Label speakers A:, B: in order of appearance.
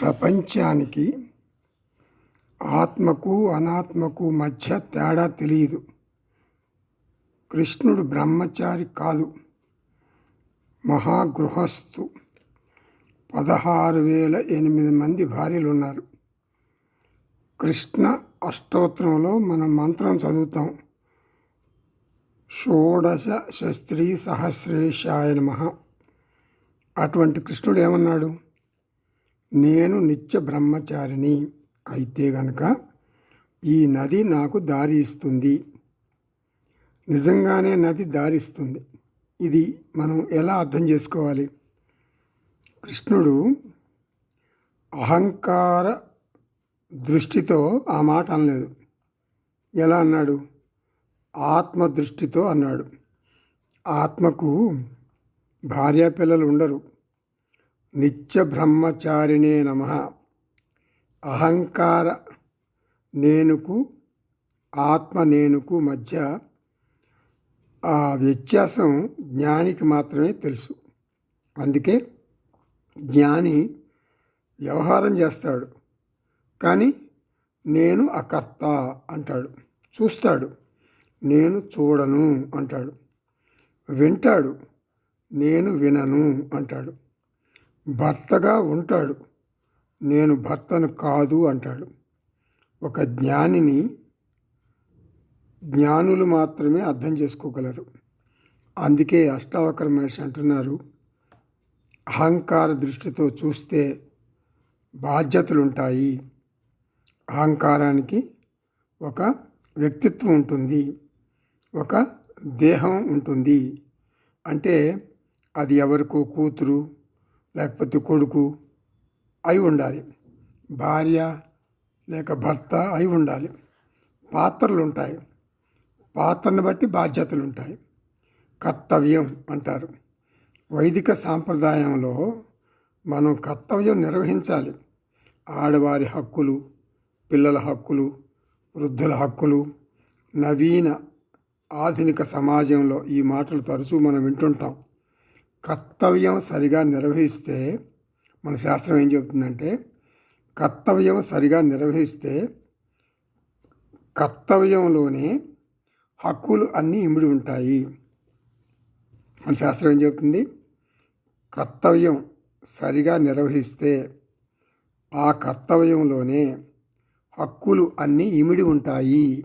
A: ప్రపంచానికి ఆత్మకు అనాత్మకు మధ్య తేడా తెలియదు కృష్ణుడు బ్రహ్మచారి కాదు. మహాగృహస్థు. పదహారు వేల ఎనిమిది మంది భార్యలు ఉన్నారు కృష్ణ అష్టోత్తరంలో మనం మంత్రం చదువుతాం. షోడశ శస్త్రీ సహస్రేషాయ నమ. అటువంటి కృష్ణుడు ఏమన్నాడు? నేను నిత్య బ్రహ్మచారిని అయితే గనక ఈ నది నాకు దారి ఇస్తుంది. నిజంగానే నది దారిస్తుంది ఇది మనం ఎలా అర్థం చేసుకోవాలి? కృష్ణుడు అహంకార దృష్టితో ఆ మాట అనలేదు. ఎలా అన్నాడు? ఆత్మ దృష్టితో అన్నాడు. ఆత్మకు భార్య పిల్లలు ఉండరు. నిత్య బ్రహ్మచారిణే నమ. అహంకార నేనుకు ఆత్మ నేనుకు మధ్య ఆ వ్యత్యాసం జ్ఞానికి మాత్రమే తెలుసు. అందుకే జ్ఞాని వ్యవహారం చేస్తాడు. కానీ నేను అకర్త అంటాడు. చూస్తాడు. నేను చూడను అంటాడు. వింటాడు. నేను వినను అంటాడు. భర్తగా ఉంటాడు. నేను భర్తను కాదు అంటాడు. ఒక జ్ఞానిని జ్ఞానులు మాత్రమే అర్థం చేసుకోగలరు. అందుకే అష్టావకర మహర్షి అంటున్నారు అహంకార దృష్టితో చూస్తే బాధ్యతలుంటాయి. అహంకారానికి ఒక వ్యక్తిత్వం ఉంటుంది ఒక దేహం ఉంటుంది. అంటే అది ఎవరికో కూతురు లేకపోతే కొడుకు అయి ఉండాలి. భార్య లేక భర్త అయి ఉండాలి. పాత్రలు ఉంటాయి. పాత్రను బట్టి బాధ్యతలు ఉంటాయి. కర్తవ్యం అంటారు. వైదిక సాంప్రదాయంలో మనం కర్తవ్యం నిర్వహించాలి. ఆడవారి హక్కులు పిల్లల హక్కులు వృద్ధుల హక్కులు నవీన ఆధునిక సమాజంలో ఈ మాటలు తరచూ మనం వింటుంటాం. కర్తవ్యం సరిగా నిర్వహిస్తే మన శాస్త్రం ఏం చెబుతుందంటే కర్తవ్యం సరిగా నిర్వహిస్తే కర్తవ్యంలోనే హక్కులు అన్నీ ఇమిడి ఉంటాయి. మన శాస్త్రం ఏం చెబుతుంది? కర్తవ్యం సరిగా నిర్వహిస్తే ఆ కర్తవ్యంలోనే హక్కులు అన్నీ ఇమిడి ఉంటాయి.